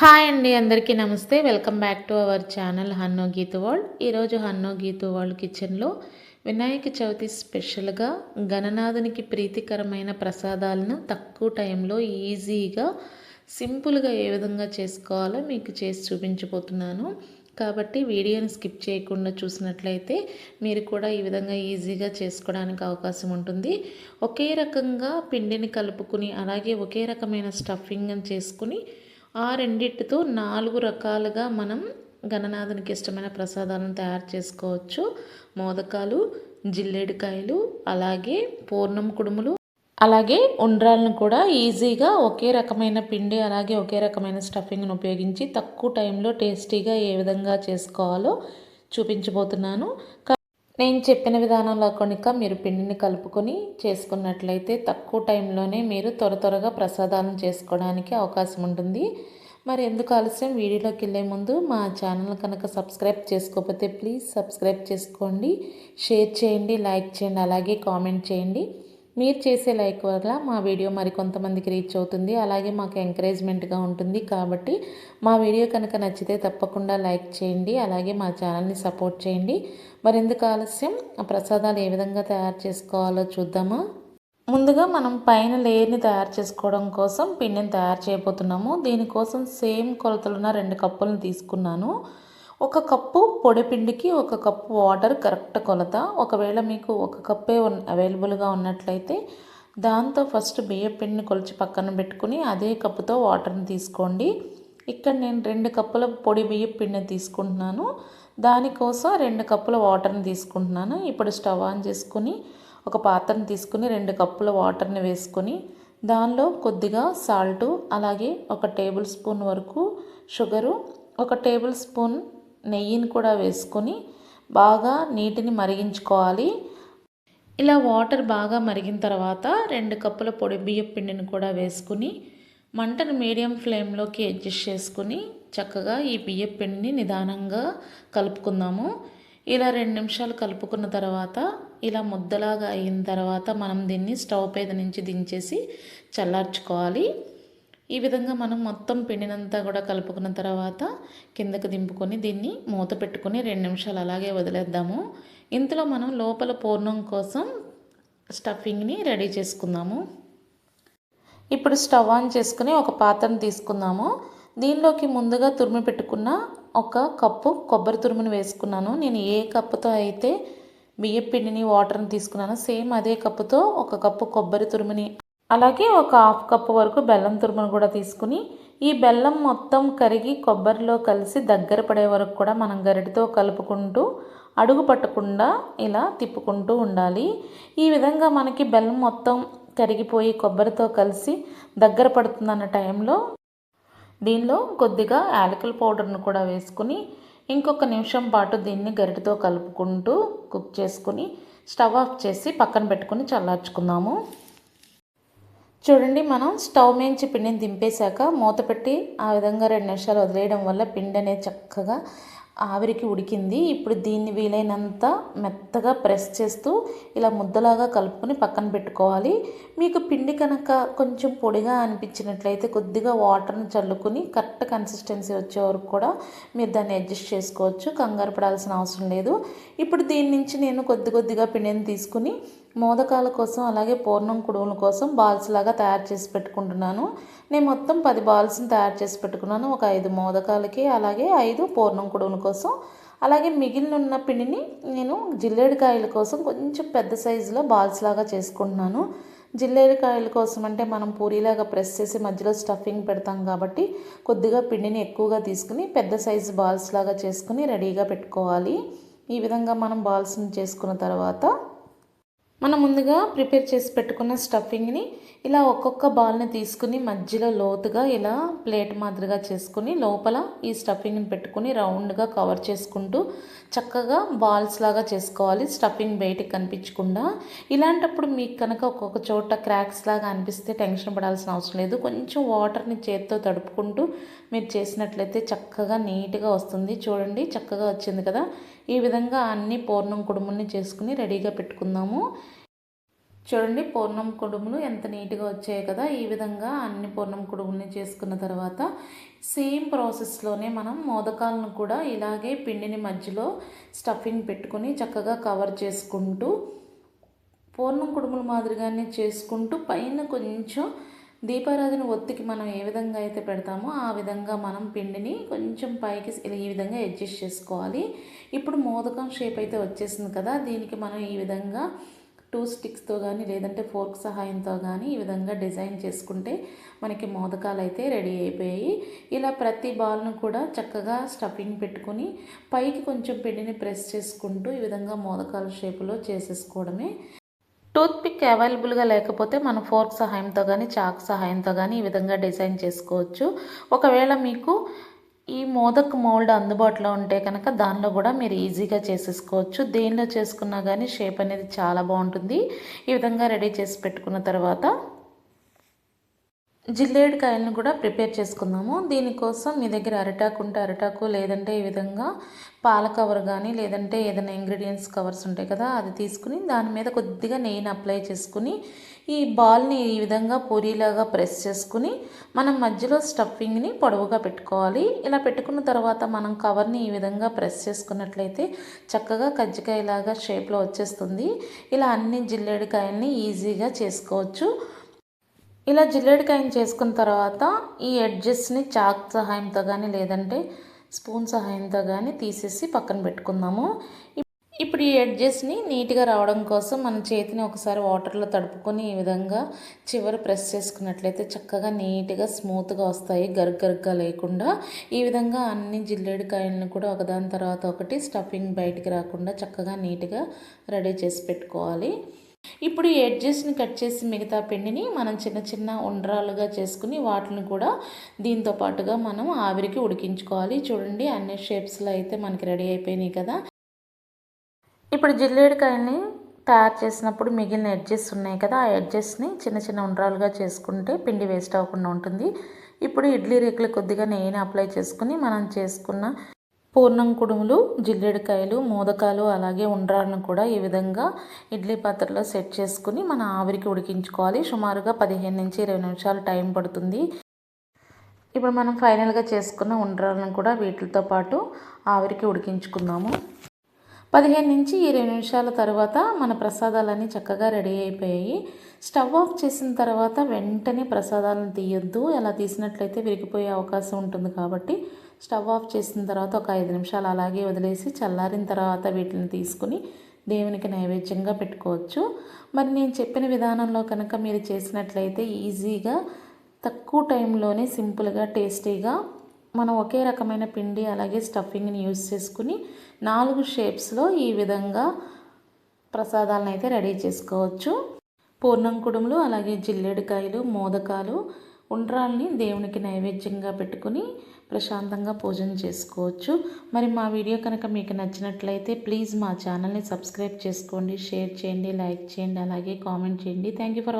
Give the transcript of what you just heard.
Hi అండి అందరికీ నమస్తే. Welcome back to our channel Hanno Geethu world. ఈరోజు హన్నో గీతు వరల్డ్ కిచెన్లో వినాయక చవితి స్పెషల్గా గణనాథునికి ప్రీతికరమైన ప్రసాదాలను తక్కువ టైంలో ఈజీగా సింపుల్గా ఏ విధంగా చేసుకోవాలో మీకు చేసి చూపించబోతున్నాను. కాబట్టి వీడియోని స్కిప్ చేయకుండా చూసినట్లయితే మీరు కూడా ఈ విధంగా ఈజీగా చేసుకోవడానికి అవకాశం ఉంటుంది. ఒకే రకంగా పిండిని కలుపుకుని అలాగే ఒకే రకమైన స్టఫింగ్ చేసుకుని ఆ రెండిటితో నాలుగు రకాలుగా మనం గణనాథునికి ఇష్టమైన ప్రసాదాలను తయారు చేసుకోవచ్చు. మోదకాలు జిల్లేడుకాయలు అలాగే పూర్ణం కుడుములు అలాగే ఉండ్రాలను కూడా ఈజీగా ఒకే రకమైన పిండి అలాగే ఒకే రకమైన స్టఫింగ్ను ఉపయోగించి తక్కువ టైంలో టేస్టీగా ఏ విధంగా చేసుకోవాలో చూపించబోతున్నాను. నేను చెప్పిన విధానంలో కనుక మీరు పిండిని కలుపుకొని చేసుకున్నట్లయితే తక్కువ టైంలోనే మీరు త్వర త్వరగా ప్రసాదాలను చేసుకోవడానికి అవకాశం ఉంటుంది. మరి ఎందుకు ఆలస్యం? వీడియోలోకి వెళ్ళే ముందు మా ఛానల్ కనుక సబ్స్క్రైబ్ చేసుకోకపోతే ప్లీజ్ సబ్స్క్రైబ్ చేసుకోండి. షేర్ చేయండి లైక్ చేయండి అలాగే కామెంట్ చేయండి. మీరు చేసే లైక్ వల్ల మా వీడియో మరి కొంతమందికి రీచ్ అవుతుంది. అలాగే మాకు ఎంకరేజ్మెంట్గా ఉంటుంది కాబట్టి మా వీడియో కనుక నచ్చితే తప్పకుండా లైక్ చేయండి. అలాగే మా ఛానల్ని సపోర్ట్ చేయండి. మరి ఎందుకు ఆలస్యం ఆ ప్రసాదాలు ఏ విధంగా తయారు చేసుకోవాలో చూద్దామా? ముందుగా మనం పైన లేయర్ని తయారు చేసుకోవడం కోసం పిండిని తయారు చేయబోతున్నాము. దీనికోసం సేమ్ కొలతలున్న రెండు కప్పులను తీసుకున్నాను. ఒక కప్పు పొడి పిండికి ఒక కప్పు వాటర్ కరెక్ట్ కొలత. ఒకవేళ మీకు ఒక కప్పే అవైలబుల్గా ఉన్నట్లయితే దాంతో ఫస్ట్ బియ్య పిండిని కొలిచి పక్కన పెట్టుకుని అదే కప్పుతో వాటర్ని తీసుకోండి. ఇక్కడ నేను రెండు కప్పుల పొడి బియ్య పిండిని తీసుకుంటున్నాను. దానికోసం రెండు కప్పుల వాటర్ని తీసుకుంటున్నాను. ఇప్పుడు స్టవ్ ఆన్ చేసుకుని ఒక పాత్రను తీసుకుని రెండు కప్పుల వాటర్ని వేసుకొని దానిలో కొద్దిగా సాల్టు అలాగే ఒక టేబుల్ స్పూన్ వరకు షుగరు ఒక టేబుల్ స్పూన్ నెయ్యిని కూడా వేసుకొని బాగా నీటిని మరిగించుకోవాలి. ఇలా వాటర్ బాగా మరిగిన తర్వాత రెండు కప్పుల పొడి బియ్యం పిండిని కూడా వేసుకుని మంటను మీడియం ఫ్లేమ్లోకి అడ్జస్ట్ చేసుకుని చక్కగా ఈ బియ్యం పిండిని నిదానంగా కలుపుకుందాము. ఇలా రెండు నిమిషాలు కలుపుకున్న తర్వాత ఇలా ముద్దలాగా అయిన తర్వాత మనం దీన్ని స్టవ్ మీద నుంచి దించేసి చల్లార్చుకోవాలి. ఈ విధంగా మనం మొత్తం పిండినంతా కూడా కలుపుకున్న తర్వాత కిందకు దింపుకొని దీన్ని మూత పెట్టుకొని రెండు నిమిషాలు అలాగే వదిలేద్దాము. ఇంతలో మనం లోపల పూర్ణం కోసం స్టఫింగ్ని రెడీ చేసుకుందాము. ఇప్పుడు స్టవ్ ఆన్ చేసుకుని ఒక పాత్రను తీసుకుందాము. దీనిలోకి ముందుగా తురిమి పెట్టుకున్న ఒక కప్పు కొబ్బరి తురుముని వేసుకున్నాను. నేను ఏ కప్పుతో అయితే బియ్యం పిండిని వాటర్ని తీసుకున్నాను సేమ్ అదే కప్పుతో ఒక కప్పు కొబ్బరి తురుముని అలాగే ఒక హాఫ్ కప్ వరకు బెల్లం తురుమును కూడా తీసుకుని ఈ బెల్లం మొత్తం కరిగి కొబ్బరిలో కలిసి దగ్గర పడే వరకు కూడా మనం గరిటితో కలుపుకుంటూ అడుగు పట్టకుండా ఇలా తిప్పుకుంటూ ఉండాలి. ఈ విధంగా మనకి బెల్లం మొత్తం కరిగిపోయి కొబ్బరితో కలిసి దగ్గర పడుతుందన్న టైంలో దీనిలో కొద్దిగా యాలకుల పౌడర్ను కూడా వేసుకుని ఇంకొక నిమిషం పాటు దీన్ని గరిటితో కలుపుకుంటూ కుక్ చేసుకుని స్టవ్ ఆఫ్ చేసి పక్కన పెట్టుకుని చల్లార్చుకుందాము. చూడండి మనం స్టవ్ మేంచి పిండిని దింపేశాక మూత పెట్టి ఆ విధంగా రెండు నిమిషాలు వదిలేయడం వల్ల పిండి అనేది చక్కగా ఆవిరికి ఉడికింది. ఇప్పుడు దీన్ని వీలైనంత మెత్తగా ప్రెస్ చేస్తూ ఇలా ముద్దలాగా కలుపుకొని పక్కన పెట్టుకోవాలి. మీకు పిండి కనుక కొంచెం పొడిగా అనిపించినట్లయితే కొద్దిగా వాటర్ని చల్లుకొని కరెక్ట్ కన్సిస్టెన్సీ వచ్చే వరకు కూడా మీరు దాన్ని అడ్జస్ట్ చేసుకోవచ్చు. కంగారు పడాల్సిన అవసరం లేదు. ఇప్పుడు దీని నుంచి నేను కొద్ది కొద్దిగా పిండిని తీసుకుని మోదకాల కోసం అలాగే పూర్ణం కుడుముల కోసం బాల్స్ లాగా తయారు చేసి పెట్టుకుంటున్నాను. నేను మొత్తం పది బాల్స్ని తయారు చేసి పెట్టుకున్నాను. ఒక ఐదు మోదకాలకి అలాగే ఐదు పూర్ణం కుడుముల కోసం. అలాగే మిగిలిన ఉన్న పిండిని నేను జిల్లేడికాయల కోసం కొంచెం పెద్ద సైజులో బాల్స్ లాగా చేసుకుంటున్నాను. జిల్లేడికాయల కోసం అంటే మనం పూరీలాగా ప్రెస్ చేసి మధ్యలో స్టఫింగ్ పెడతాం కాబట్టి కొద్దిగా పిండిని ఎక్కువగా తీసుకుని పెద్ద సైజు బాల్స్ లాగా చేసుకుని రెడీగా పెట్టుకోవాలి. ఈ విధంగా మనం బాల్స్ని చేసుకున్న తర్వాత మనం ముందుగా ప్రిపేర్ చేసి పెట్టుకున్న స్టఫింగ్ని ఇలా ఒక్కొక్క బాల్ని తీసుకుని మధ్యలో లోతుగా ఇలా ప్లేట్ మాదిరిగా చేసుకుని లోపల ఈ స్టఫింగ్ని పెట్టుకుని రౌండ్గా కవర్ చేసుకుంటూ చక్కగా బాల్స్ లాగా చేసుకోవాలి స్టఫింగ్ బయటికి కనిపించకుండా. ఇలాంటప్పుడు మీకు కనుక ఒక్కొక్క చోట క్రాక్స్ లాగా అనిపిస్తే టెన్షన్ పడాల్సిన అవసరం లేదు. కొంచెం వాటర్ని చేత్తో తడుపుకుంటూ మీరు చేసినట్లయితే చక్కగా నీట్గా వస్తుంది. చూడండి చక్కగా వచ్చింది కదా. ఈ విధంగా అన్ని పూర్ణం కుడుముల్ని చేసుకుని రెడీగా పెట్టుకుందాము. చూడండి పూర్ణం కుడుములు ఎంత నీట్గా వచ్చాయి కదా. ఈ విధంగా అన్ని పూర్ణం కుడుముల్ని చేసుకున్న తర్వాత సేమ్ ప్రాసెస్లోనే మనం మోదకాలను కూడా ఇలాగే పిండిని మధ్యలో స్టఫింగ్ పెట్టుకుని చక్కగా కవర్ చేసుకుంటూ పూర్ణం కుడుముల మాదిరిగానే చేసుకుంటూ పైన కొంచెం దీపారాధన ఒత్తికి మనం ఏ విధంగా అయితే పెడతామో ఆ విధంగా మనం పిండిని కొంచెం పైకి ఈ విధంగా అడ్జస్ట్ చేసుకోవాలి. ఇప్పుడు మోదకం షేప్ అయితే వచ్చేసింది కదా దీనికి మనం ఈ విధంగా టూ స్టిక్స్తో కానీ లేదంటే ఫోర్క్ సహాయంతో కానీ ఈ విధంగా డిజైన్ చేసుకుంటే మనకి మోదకాలు అయితే రెడీ అయిపోయాయి. ఇలా ప్రతి బాల్ను కూడా చక్కగా స్టఫింగ్ పెట్టుకుని పైకి కొంచెం పిండిని ప్రెస్ చేసుకుంటూ ఈ విధంగా మోదకాల షేపులో చేసేసుకోవడమే. టూత్పిక్ అవైలబుల్గా లేకపోతే మనం ఫోర్క్ సహాయంతో కానీ చాక్ సహాయంతో కానీ ఈ విధంగా డిజైన్ చేసుకోవచ్చు. ఒకవేళ మీకు ఈ మోదక్ మోల్డ్ అందుబాటులో ఉంటే కనుక దానిలో కూడా మీరు ఈజీగా చేసేసుకోవచ్చు. దేనిలో చేసుకున్నా కానీ షేప్ అనేది చాలా బాగుంటుంది. ఈ విధంగా రెడీ చేసి పెట్టుకున్న తర్వాత జిల్లేడు కాయలను కూడా ప్రిపేర్ చేసుకుందాము. దీనికోసం మీ దగ్గర అరిటాకు ఉంటే అరిటాకు లేదంటే ఈ విధంగా పాల కవర్ కానీ లేదంటే ఏదైనా ఇంగ్రీడియంట్స్ కవర్స్ ఉంటాయి కదా అది తీసుకుని దాని మీద కొద్దిగా నెయ్యిని అప్లై చేసుకుని ఈ బాల్ని ఈ విధంగా పూరీలాగా ప్రెస్ చేసుకుని మనం మధ్యలో స్టఫింగ్ని పొడవుగా పెట్టుకోవాలి. ఇలా పెట్టుకున్న తర్వాత మనం కవర్ని ఈ విధంగా ప్రెస్ చేసుకున్నట్లయితే చక్కగా కజ్జికాయలాగా షేప్లో వచ్చేస్తుంది. ఇలా అన్ని జిల్లేడికాయల్ని ఈజీగా చేసుకోవచ్చు. ఇలా జిల్లేడికాయని చేసుకున్న తర్వాత ఈ ఎడ్జెస్ని చాక్ సహాయంతో కానీ లేదంటే స్పూన్ సహాయంతో కానీ తీసేసి పక్కన పెట్టుకుందాము. ఇప్పుడు ఈ ఎడ్జెస్ని నీట్గా రావడం కోసం మన చేతిని ఒకసారి వాటర్లో తడుపుకొని ఈ విధంగా చివరి ప్రెస్ చేసుకున్నట్లయితే చక్కగా నీట్గా స్మూత్గా వస్తాయి గరుగ్గరుగ్గా లేకుండా. ఈ విధంగా అన్ని జిల్లేడికాయలను కూడా ఒకదాని తర్వాత ఒకటి స్టఫింగ్ బయటికి రాకుండా చక్కగా నీట్గా రెడీ చేసి పెట్టుకోవాలి. ఇప్పుడు ఈ ఎడ్జెస్ని కట్ చేసి మిగతా పిండిని మనం చిన్న చిన్న ఉండ్రాలుగా చేసుకుని వాటిని కూడా దీంతో పాటుగా మనం ఆవిరికి ఉడికించుకోవాలి. చూడండి అన్ని షేప్స్లో అయితే మనకి రెడీ అయిపోయినాయి కదా. ఇప్పుడు జిల్లేడికాయని తయారు చేసినప్పుడు మిగిలిన ఎడ్జెస్ ఉన్నాయి కదా. ఆ ఎడ్జెస్ని చిన్న చిన్న ఉండ్రాలుగా చేసుకుంటే పిండి వేస్ట్ అవ్వకుండా ఉంటుంది. ఇప్పుడు ఇడ్లీ రేకులు కొద్దిగా నెయ్యిని అప్లై చేసుకుని మనం చేసుకున్న పూర్ణం కుడుములు జిల్లేడికాయలు మోదకాలు అలాగే ఉండ్రాలను కూడా ఈ విధంగా ఇడ్లీ పాత్రలో సెట్ చేసుకుని మన ఆవిరికి ఉడికించుకోవాలి. సుమారుగా పదిహేను నుంచి ఇరవై నిమిషాలు టైం పడుతుంది. ఇప్పుడు మనం ఫైనల్గా చేసుకున్న ఉండ్రాలను కూడా వీటితో పాటు ఆవిరికి ఉడికించుకుందాము. పదిహేను నుంచి ఇరవై నిమిషాల తర్వాత మన ప్రసాదాలన్నీ చక్కగా రెడీ అయిపోయాయి. స్టవ్ ఆఫ్ చేసిన తర్వాత వెంటనే ప్రసాదాలను తీయొద్దు. అలా తీసినట్లయితే విరిగిపోయే అవకాశం ఉంటుంది కాబట్టి స్టవ్ ఆఫ్ చేసిన తర్వాత ఒక ఐదు నిమిషాలు అలాగే వదిలేసి చల్లారిన తర్వాత వీటిని తీసుకుని దేవునికి నైవేద్యంగా పెట్టుకోవచ్చు. మరి నేను చెప్పిన విధానంలో కనుక మీరు చేసినట్లయితే ఈజీగా తక్కువ టైంలోనే సింపుల్గా టేస్టీగా మనం ఒకే రకమైన పిండి అలాగే స్టఫింగ్ని యూజ్ చేసుకుని నాలుగు షేప్స్లో ఈ విధంగా ప్రసాదాలను అయితే రెడీ చేసుకోవచ్చు. పూర్ణం కుడుములు అలాగే జిల్లేడుకాయలు మోదకాలు ఉండ్రాల్ని దేవునికి నైవేద్యంగా పెట్టుకుని ప్రశాంతంగా పూజను చేసుకోవచ్చు. మరి మా వీడియో కనుక మీకు నచ్చినట్లయితే ప్లీజ్ మా ఛానల్ని సబ్స్క్రైబ్ చేసుకోండి షేర్ చేయండి లైక్ చేయండి అలాగే కామెంట్ చేయండి. Thank you for